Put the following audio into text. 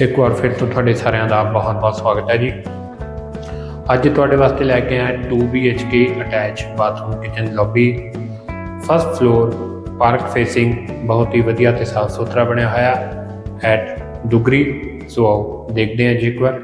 ਇੱਕ ਵਾਰ ਫਿਰ ਤੋਂ ਤੁਹਾਡੇ ਸਾਰਿਆਂ ਦਾ ਬਹੁਤ-ਬਹੁਤ ਸਵਾਗਤ ਹੈ ਜੀ। ਅੱਜ ਤੁਹਾਡੇ ਵਾਸਤੇ ਲੈ ਕੇ ਆਏ 2 BHK attach bathroom kitchen lobby first floor park facing ਬਹੁਤ ਹੀ ਵਧੀਆ ਤੇ ਸਾਫ਼ ਸੁਥਰਾ ਬਣਿਆ ਹੋਇਆ ਐਟ ਦੁਗਰੀ ਸੋ ਆਓ ਦੇਖਦੇ ਹਾਂ ਜੀ ਇੱਕ ਵਾਰ।